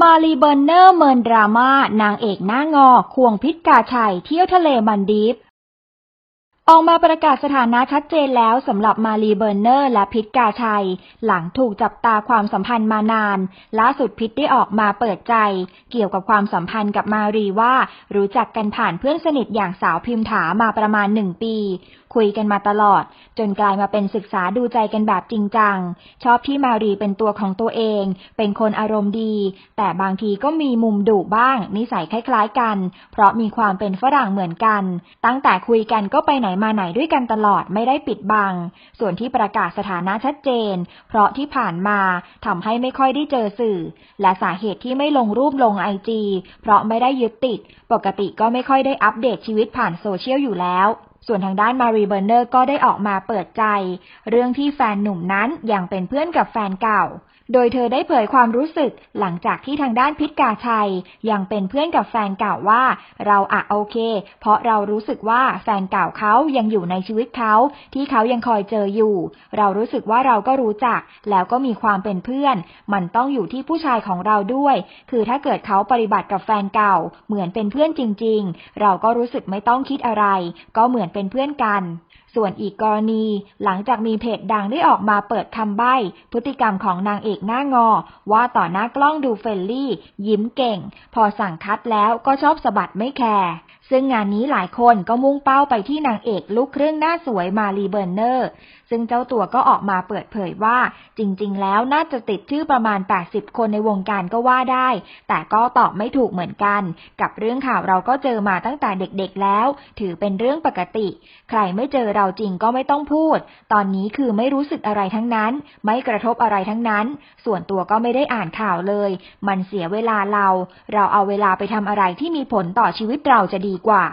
มารีเบอร์เนอร์เมินดราม่านางเอกหน้างอ ควงพิษกาชัยเที่ยวทะเลมันดีฟ ออกมาประกาศสถานะชัดเจนแล้วสำหรับมารีเบอร์เนอร์และพิษกาชัย หลังถูกจับตาความสัมพันธ์มานานล่าสุดพิษได้ออกมาเปิดใจ เกี่ยวกับความสัมพันธ์กับมารีว่า รู้จักกันผ่านเพื่อนสนิทอย่างสาวพิมถามาประมาณหนึ่งปี คุยกันมาตลอด จนกลายมาเป็นศึกษาดูใจกันแบบจริงจัง ชอบที่มารีเป็นตัวของตัวเอง เป็นคนอารมณ์ดี แต่บางทีก็มีมุมดุบ้าง นิสัยคล้าย ๆ กัน เพราะมีความเป็นฝรั่งเหมือนกัน ตั้งแต่คุยกันก็ไปไหนมาไหนด้วยกันตลอดไม่ได้ปิดบัง ส่วนที่ประกาศสถานะชัดเจน เพราะที่ผ่านมาทำให้ไม่ค่อยได้เจอสื่อ และสาเหตุที่ไม่ลงรูปลงไอจีเพราะไม่ได้ยึดติด ปกติก็ไม่ค่อยได้อัปเดตชีวิตผ่านโซเชียลอยู่แล้ว ส่วนทางด้านมารีเบอร์เนอร์ก็ได้ออกมาเปิดใจ เรื่องที่แฟนหนุ่มนั้นยังเป็นเพื่อนกับแฟนเก่า โดยเธอได้เผยความรู้สึกหลังจากที่ทางด้านพิษกาชัย ยังเป็นเพื่อนกับแฟนเก่าว่า เราอะโอเค เพราะเรารู้สึกว่าแฟนเก่าเขายังอยู่ในชีวิตเขาที่เขายังคอยเจออยู่ เรารู้สึกว่าเราก็รู้จัก แล้วก็มีความเป็นเพื่อน มันต้องอยู่ที่ผู้ชายของเราด้วย คือถ้าเกิดเขาปฏิบัติกับแฟนเก่า เหมือนเป็นเพื่อนจริง ๆ เราก็รู้สึกไม่ต้องคิดอะไร ก็เหมือนเป็นเพื่อนกันส่วนอีกกรณี หลังจากมีเพจดังได้ออกมาเปิดคำใบ้ พฤติกรรมของนางเอกหน้างอ ว่าต่อหน้ากล้องดูเฟรนลี่ ยิ้มเก่ง พอสั่งคัดแล้วก็ชอบสะบัดไม่แคร์ ซึ่งงานนี้หลายคนก็มุ่งเป้าไปที่นางเอกลูกครึ่งหน้าสวยมารีเบอร์เนอร์ ซึ่งเจ้าตัวก็ออกมาเปิดเผยว่า จริงๆ แล้วน่าจะติดชื่อประมาณ 80 คนในวงการก็ว่าได้ แต่ก็ตอบไม่ถูกเหมือนกัน กับเรื่องข่าวเราก็เจอมาตั้งแต่เด็กๆแล้ว ถือเป็นเรื่องปกติ ใครไม่เจอเราจริงก็ไม่ต้องพูด ตอนนี้คือไม่รู้สึกอะไรทั้งนั้น ไม่กระทบอะไรทั้งนั้น ส่วนตัวก็ไม่ได้อ่านข่าวเลย มันเสียเวลาเรา เราเอาเวลาไปทำอะไรที่มีผลต่อชีวิตเราจะดีกว่า